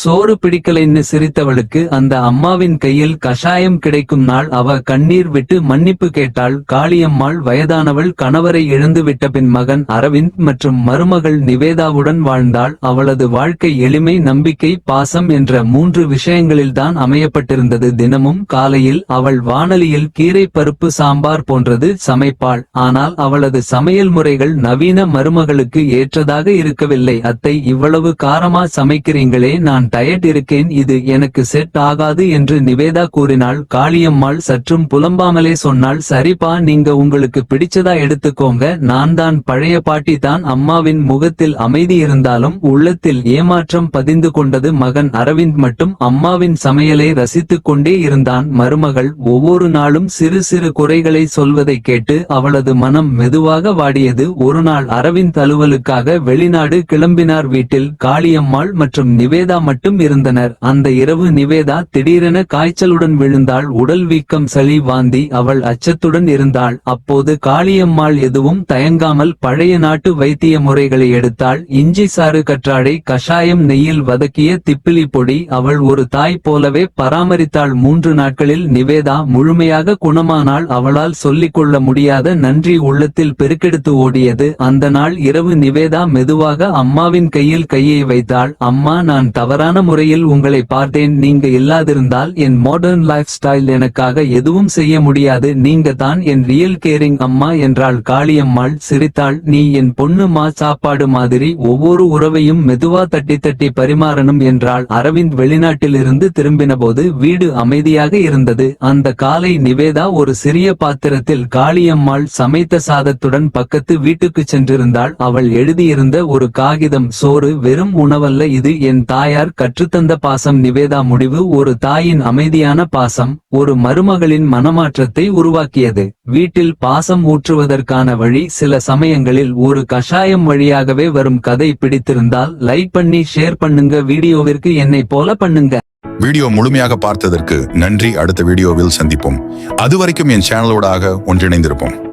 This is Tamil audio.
சோறு பிடிக்கலைன்னு சிரித்தவளுக்கு அந்த அம்மாவின் கையில் கஷாயம் கிடைக்கும் நாள் அவ கண்ணீர் விட்டு மன்னிப்பு கேட்டாள். காளியம்மாள் வயதானவள் கணவரை இழந்து விட்ட பின் மகன் அரவிந்த் மற்றும் மருமகள் நிவேதாவுடன் வாழ்ந்தாள். அவளது வாழ்க்கை எளிமை நம்பிக்கை பாசம் என்ற மூன்று விஷயங்களில்தான் அமையப்பட்டிருந்தது. தினமும் காலையில் அவள் வானலியில் கீரை பருப்பு சாம்பார் போன்றது சமைப்பாள். ஆனால் அவளது சமையல் முறைகள் நவீன மருமகளுக்கு ஏற்றதாக இருக்கவில்லை. அத்தை இவ்வளவு காரமா சமைக்கிறீங்களே நான் டயட் இருக்கேன் இது எனக்கு செட் ஆகாது என்று நிவேதா கூறினாள். காளியம்மாள் சற்றும் புலம்பாமலே சொன்னாள் சரிப்பா நீங்க உங்களுக்கு பிடிச்சதா எடுத்துக்கோங்க நான் தான் பழைய பாட்டி தான். அம்மாவின் முகத்தில் அமைதி இருந்தாலும் உள்ளத்தில் ஏமாற்றம் பதிந்து கொண்டது மகன் அரவிந்த் மட்டும். அம்மாவின் சமையலை ரசித்துக் கொண்டே இருந்தான் மருமகள். ஒவ்வொரு நாளும் சிறு சிறு குறைகளை சொல்வதை கேட்டு அவளது மனம் மெதுவாக வாடியது. ஒரு நாள் அரவிந்த் அலுவலுக்காக வெளிநாடு கிளம்பினார் வீட்டில் காளியம்மாள் மற்றும் நிவேதா மட்டும் இருந்தனர். அந்த இரவு நிவேதா திடீரென காய்ச்சலுடன் விழுந்தாள். உடல் வீக்கம் சளி வாந்தி அவள் அச்சத்துடன் இருந்தாள். அப்போது காளியம்மாள் எதுவும் தயங்காமல் பழைய நாட்டு வைத்திய முறைகளை எடுத்தாள். இஞ்சி சாறு கற்றாழை கஷாயம் நெய்யில் வதக்கிய திப்பிலி பொடி அவள் ஒரு தாய் போலவே பராமரித்தாள். மூன்று நாட்களில் நிவேதா முழுமையாக குணமானால் அவளால் சொல்லிக்கொள்ள முடியாத நன்றி உள்ளத்தில் பெருக்கெடுத்து ஓடியது. அந்த நாள் இரவு நிவேதா மெதுவாக அம்மாவின் கையில் கையை வைத்தாள். அம்மா நான் தவற தவறான முறையில் உங்களை பார்த்தேன் நீங்க இல்லாதிருந்தால் என் மாடர்ன் லைஃப் ஸ்டைல் எனக்காக எதுவும் செய்ய முடியாது நீங்க தான் என் ரியல் கேரிங் அம்மா என்றாள். காளியம்மாள் சிரித்தாள் நீ என் பொண்ணு மா சாப்பாடு மாதிரி ஒவ்வொரு உறவையும் மெதுவா தட்டி தட்டி பரிமாறணும் என்றாள். அரவிந்த் வெளிநாட்டிலிருந்து திரும்பினபோது வீடு அமைதியாக இருந்தது. அந்த காலை நிவேதா ஒரு சிறிய பாத்திரத்தில் காளியம்மாள் சமைத்த சாதத்துடன் பக்கத்து வீட்டுக்கு சென்றிருந்தாள். அவள் எழுதியிருந்த ஒரு காகிதம் சோறு வெறும் உணவல்ல இது என் தாயார் கற்றுத்தந்த பாசம் நிவேதா முடிவு ஒரு தாயின் அமைதியான பாசம் ஒரு மருமகளின் மனமாற்றத்தை உருவாக்கியது. வீட்டில் பாசம் ஊற்றுவதற்கான வழி சில சமயங்களில் ஒரு கஷாயம் வழியாகவே வரும் கதை பிடித்திருந்தால் லைக் பண்ணி ஷேர் பண்ணுங்க வீடியோவிற்கு என்னை போல பண்ணுங்க. வீடியோ முழுமையாக பார்த்ததற்கு நன்றி. அடுத்த வீடியோவில் சந்திப்போம். அதுவரைக்கும் என் சேனலோடாக ஒன்றிணைந்திருப்போம்.